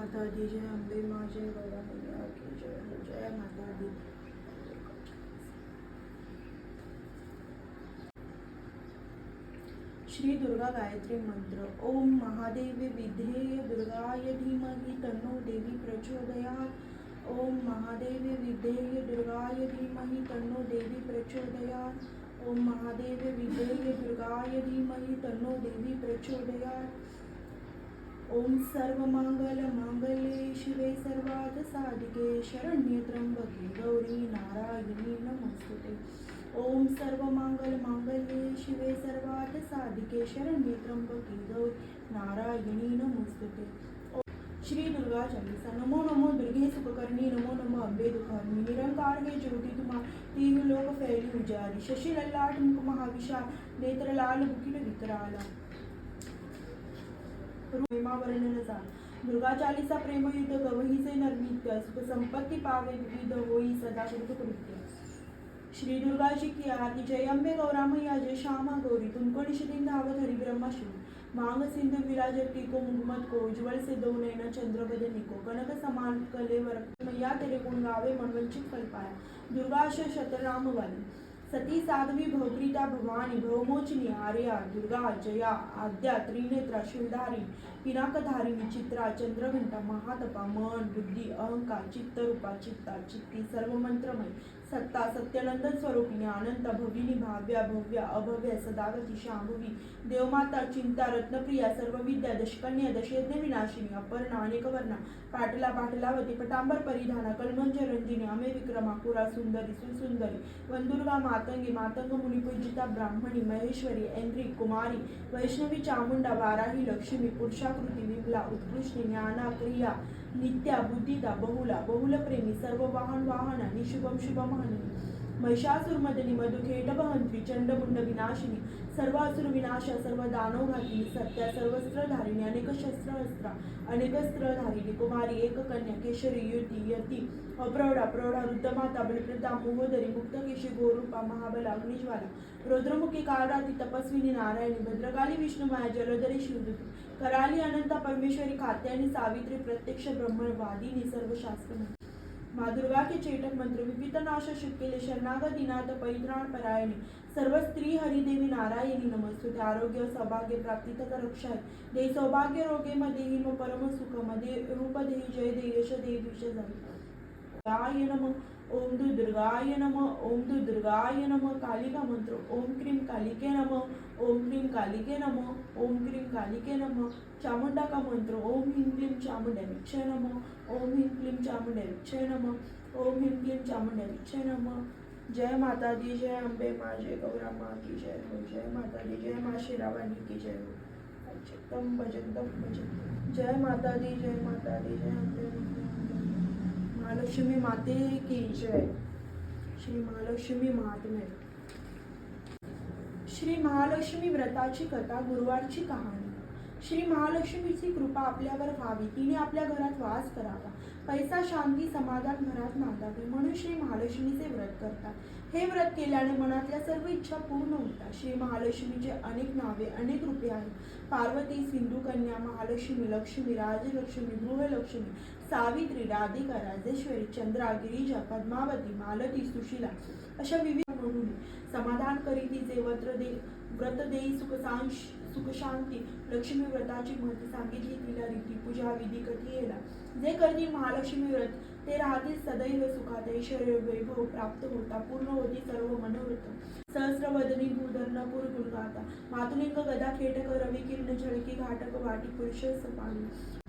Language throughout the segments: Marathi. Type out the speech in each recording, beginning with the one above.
माता दी जय अम्बे माँ, जय गौरा मैया की जय जय माता दी श्री दुर्गा गायत्री मंत्र, ओम महादेवी विधेय दुर्गाय धीमहि तन्नो देवी प्रचोदयात्। ओम महादेवी विधेय दुर्गाय धीमहि तन्नो देवी प्रचोदयात्। ओम महादेवी विधेय दुर्गाय धीमहि तन्नो देवी प्रचोदयात्। ओम सर्वमंगल मंगले शिवे सर्वात साधिके शरण्य त्र्यंबके गौरी नारायणी नमस्तुते. ओम सर्वमंगल मंगले शिवे सर्वात साधिके शरण्य त्र्यंबके गौरी नारायणी नमस्तुते. श्री दुर्गा चालीसा नमो नमो दुर्गे सुखकर्णी नमो नमो अंबे दुखर्णी निरंकार हे ज्योति तुम्हा तीन लोक फैली उजारी शशी लल्लाट मुख महाविशाल नेत्र लाल बुकिट विकराला. महिमा वर्णन दुर्गा चालीसा प्रेमयुद्ध गवहीचे नर्मित्य सुख संपत्ती पावे विविध होई सदा कृत्य. श्री दुर्गाची की आरती जय अंबे गौरामय्या जय श्यामा गौरी तुमकोणी श्री धावत हरि मांग सिंधु विराज टिको मुहम्मद को उज्ज्वल से दो नैना चंद्र निको कनक समान कलेवर मैया तेरे गुण गावे मनवंचित फल पाया. दुर्गा शतराम वाली सती साध्वी भवप्रीता भवानी भवमोचनी आर्या दुर्गा जया आद्या त्रिनेत्रा शिवधारी पिनाकधारिणी चित्रा चंद्रघंटा महातपा मन बुद्धी अहंकार चित्तरूपा चित्ता चित्ती सर्व मंत्रमय सत्ता सत्यनंदन स्वरूपिणी अनंत भविनी भाव्या भव्या अभव्या सदागती शांभवी देवमाता चिंता रत्नप्रिया सर्व विद्या दशकन्या दशयज्ञ विनाशिनी अपर्णा अनेक वर्णा पाटला पाटलावती पटांबर परिधाना कलमंज रंजिनी अमे विक्रमा पुरा सुंदरी सुसुंदरी वंदुर्गा मातंगी मातंग मुनिपूजिता ब्राह्मणी महेश्वरी ऐन्द्री कुमारी वैष्णवी चामुंडा वाराही लक्ष्मी पुरुषाकृती विमला उत्कृष्ट ज्ञाना क्रिया नित्या बुद्धिदा बहुला बहुलप्रेमी सर्व वाहन वाहना शुभम शुभम हनी. महिषासुरमदनी मदनी चंडमुंड विनाशिनी सर्व असुर विनाशा सर्व दानवघातिनी सत्या सर्वस्त्रधारिणी अनेक शस्त्रहस्त्रा अनेक स्त्रधारिणी कुमारी एक कन्या केशरी युती यती अप्रौढा प्रौढा रुद्रमाता बलप्रदा मोहोदरी मुक्तकेशी गोरूपा महाबला अग्निज्वाला रुद्रमुखी काळराती तपस्विनी नारायणी भद्रकाली विष्णुमाया जलधरी शिवदूती कराली अनंता परमेश्वरी खात्यानी सावित्री प्रत्यक्ष ब्रह्मवादिनी सर्व शास्त्र माँ दुर्गा के चेटक मंत्र विपित नाश केले शरणागती नाथ परित्राण परायणे सर्व स्त्री हरिदेवी नारायणी नमस्तुते. आरोग्य सौभाग्य प्राप्ती तथा रक्षा दे सौभाग्य रोगे मध्ये हिम परम सुखमध्ये रूप देही जय दे यश दे विष दुर्गाय नम ओम दु दुर्गाय नम ओम दु दुर्गाय नम कालिका मंत्र ओम क्रीम कालिके नम ओम क्रीम कालिके नम ओम क्रीम कालिके नम चामुंडा का मंत्र ओम ह्रीं क्लीं चामुंडा विक्षय नम ओम ह्रीं क्लीं चामुंडा विक्षय नम ओम ह्रीं क्लीं चामुंडा विक्षय नम। जय माता दी जय अम्बे माँ जय गौरा माँ की जय हो जय माता दी जय माँ शेरावाली की जय हो। भजतम भजतम। जय माता दी जय माता दी जय अंबे अम्बे, महालक्ष्मी माते की जय. श्री महालक्ष्मी महात्मे श्री महालक्ष्मी व्रताची कथा गुरुवारची कहाणी. श्री महालक्ष्मीची कृपा आपल्यावर व्हावी. तिने आपल्या घरात वास करावा. पैसा शांती समाधान घरात नांदावे म्हणून श्री महालक्ष्मीचे व्रत करतात. हे व्रत केल्याने मनातल्या सर्व इच्छा पूर्ण होतात. श्री महालक्ष्मीचे अनेक नावे अनेक रूपे आहेत. पार्वती सिंधू कन्या महालक्ष्मी लक्ष्मी राजलक्ष्मी गृहलक्ष्मी सावित्री राधिका राजेश्वरी चंद्रा गिरीजा पद्मावती मालती सुशिला अशा विविध म्हणून समाधान करीती जे व्रत दे व्रत देई सुखसांश सुखशांती लक्ष्मी व्रताची महती सांगितली तिला रीती पूजा विधी कधी येला. जे करती महालक्ष्मी व्रत ते राहतील सदैव सुखात ऐश्वर वैभव प्राप्त होता पूर्ण होती सर्व मनोरथ सहस्रवदनी भूधर्णपूर पूर दुर्गाता मातुलिंग गदा खेटक रवी किरण झळकी घाटक वाटी पुरुष सपाणी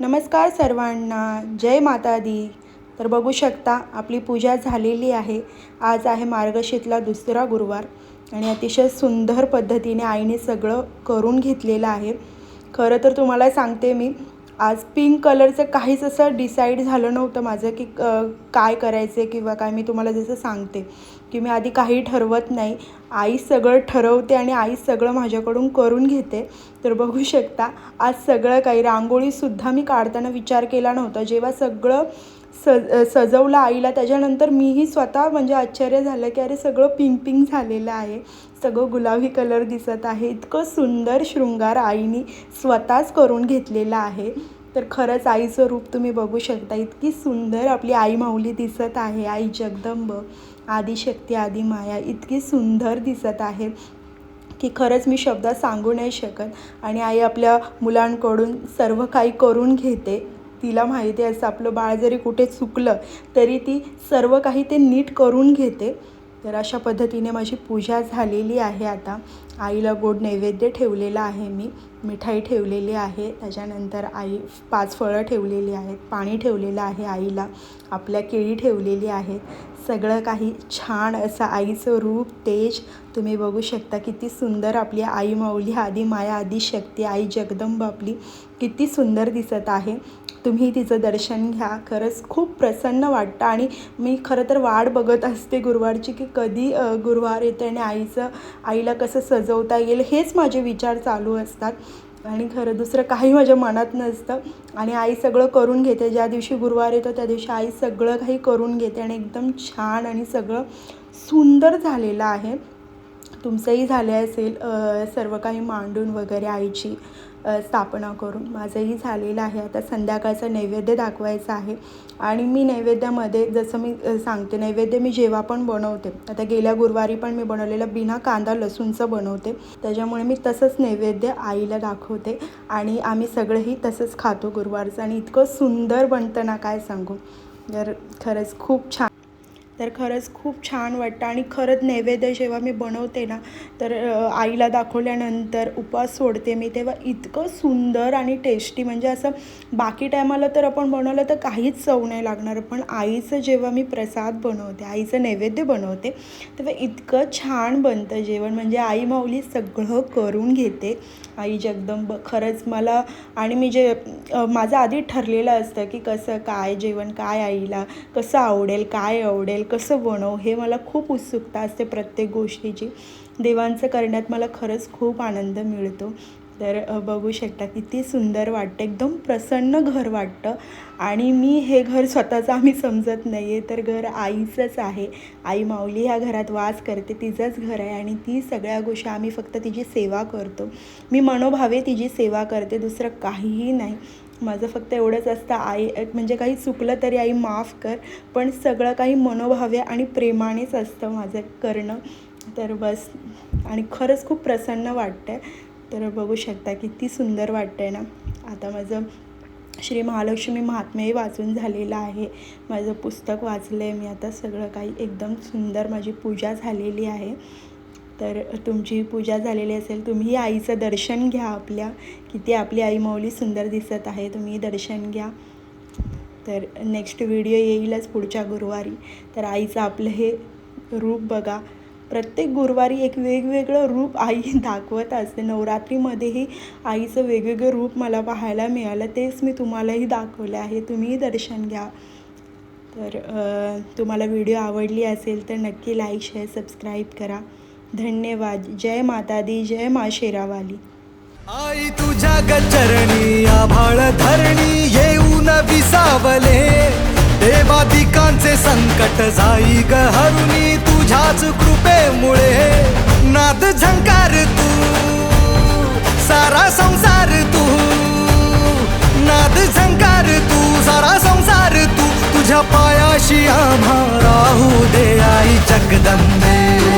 नमस्कार सर्वांना. जय माता दी तर बघू शकता आपली पूजा झालेली आहे. आज आहे मार्गशीतला दुसरा गुरुवार आणि अतिशय सुंदर पद्धतीने आईने सगळं करून घेतलेलं आहे. खरं तर तुम्हाला सांगते मी आज पिंक कलरचं काहीच असं डिसाईड झालं नव्हतं माझं की क- काय करायचं किंवा काय मी तुम्हाला जसं सांगते की मी आधी काही ठरवत नाही. आई सगळं ठरवते आणि आई सगळं माझ्याकडून करून घेते. तर बघू शकता आज सगळं काही रांगोळीसुद्धा मी काढताना विचार केला नव्हता. जेव्हा सगळं सज सजवलं आईला. त्याच्यानंतर मीही स्वतः म्हणजे आश्चर्य झालं की अरे सगळं पिंक पिंक झालेलं आहे. सगळं गुलाबी कलर दिसत आहे. इतकं सुंदर शृंगार आईनी स्वतःच करून घेतलेला आहे. तर खरंच आईचं रूप तुम्ही बघू शकता. इतकी सुंदर आपली आई माऊली दिसत आहे. आई जगदंब आदिशक्ती आदी माया इतकी सुंदर दिसत आहे की खरंच मी शब्दात सांगू नाही शकत. आणि आई आपल्या मुलांकडून सर्व काही करून घेते. तिला माहिती असतं आपलं बाळ जरी कुठे चुकलं तरी ती सर्व काही ते नीट करून घेते. तर अशा पद्धतीने माझी पूजा झालेली आहे आता. आईला गोड नैवेद्य ठेवलेला आहे मी. मिठाई ठेवलेली आहे. त्याच्यानंतर आई पाच फळं ठेवलेली आहेत. पाणी ठेवलेलं आहे आईला. आपल्या केळी ठेवलेली आहेत. सगळं काही छान असं आईचं रूप तेज. तुम्ही बघू शकता किती सुंदर आपली आई माऊली आदी माया आदी शक्ती आई जगदंब आपली. किती सुंदर दिसत आहे. तुम्ही तिचं दर्शन घ्या. खरंच खूप प्रसन्न वाटतं. आणि मी खरं तर वाट बघत असते गुरुवारची की कधी गुरुवार येते आणि आईचं आईला कसं सजवता येईल हेच माझे विचार चालू असतात. आणि खरं दुसरं काही माझ्या मनात नसतं. आणि आई सगळं करून घेते. ज्या दिवशी गुरुवार येतो त्या दिवशी आई सगळं काही करून घेते. आणि एकदम छान आणि सगळं सुंदर झालेलं आहे. तुमचंही झाले असेल सर्व काही मांडून वगैरे आईची स्थापना करून. माझंही झालेलं आहे. आता संध्याकाळचं नैवेद्य दाखवायचं आहे. आणि मी नैवेद्यामध्ये जसं मी सांगते नैवेद्य मी जेव्हा पण बनवते आता गेल्या गुरुवारी पण मी बनवलेलं बिना कांदा लसूणचं बनवते. त्याच्यामुळे मी तसंच नैवेद्य आईला दाखवते आणि आम्ही सगळंही तसंच खातो गुरुवारचं. आणि इतकं सुंदर बनतं ना काय सांगू. तर खरंच खूप छान तर खरंच खूप छान वाटतं. आणि खरंच नैवेद्य जेव्हा मी बनवते ना तर आईला दाखवल्यानंतर उपवास सोडते मी तेव्हा इतकं सुंदर आणि टेस्टी म्हणजे असं बाकी टायमाला तर आपण बनवलं तर काहीच चव नाही लागणार पण आईचं जेव्हा मी प्रसाद बनवते आईचं नैवेद्य बनवते तेव्हा इतकं छान बनतं जेवण. म्हणजे आई माऊली सगळं करून घेते. आई जगदंब खरंच मला आणि मी जे माझं आधी ठरलेलं असतं की कसं काय जेवण काय आईला कसं आवडेल काय आवडेल कसं बनव हे मला खूप उत्सुकता असते प्रत्येक गोष्टीची. देवांचं करण्यात मला खरंच खूप आनंद मिळतो. तर बघू शकता किती सुंदर वाटतं एकदम प्रसन्न घर वाटतं. आणि मी हे घर स्वतःचं आम्ही समजत नाही आहे तर घर आईचंच आहे. आई माऊली ह्या घरात वास करते तिचंच घर आहे आणि ती सगळ्या गोष्टी आम्ही फक्त तिची सेवा करतो. मी मनोभावे तिची सेवा करते दुसरं काहीही नाही. माझं फक्त एवढंच असतं आई म्हणजे काही चुकलं तरी आई माफ कर पण सगळं काही मनोभावे आणि प्रेमानेच असतं माझं करणं. तर बस आणि खरंच खूप प्रसन्न वाटतं आहे तर बघू शकता किती सुंदर वाटतं आहे ना. आता माझं श्री महालक्ष्मी महात्म्यही वाचून झालेलं आहे. माझं पुस्तक वाचलं आहे मी आता सगळं काही एकदम सुंदर माझी पूजा झालेली आहे. तर तुमची पूजा झालेली असेल तुम्ही आईचं दर्शन घ्या आपल्या. किती आपली आई माऊली सुंदर दिसत आहे तुम्ही दर्शन घ्या. तर नेक्स्ट व्हिडिओ येईलच पुढच्या गुरुवारी. तर आईचं आपलं हे रूप बघा. प्रत्येक गुरुवारी एक वेगवेगळं रूप आई दाखवत असते. नवरात्रीमध्येही आईचं वेगवेगळं रूप मला पाहायला मिळालं. तेच मी तुम्हालाही दाखवलं आहे. तुम्हीही दर्शन घ्या. तर तुम्हाला व्हिडिओ आवडली असेल तर नक्की लाईक शेअर सबस्क्राईब करा. धन्यवाद. जय माता दी जय मा शेरावाली. आई तुझ्या गचरणी आभाळ धरणी येऊन विसावले. देवादिकांचे संकट जाई ग हरुणी तुझ्याच कृपेमुळे. नाद झंकार तू सारा संसार तू. नाद झंकार तू सारा संसार तू. तुझ्या पायाशी आम्हा राहू दे आई जगदंबे.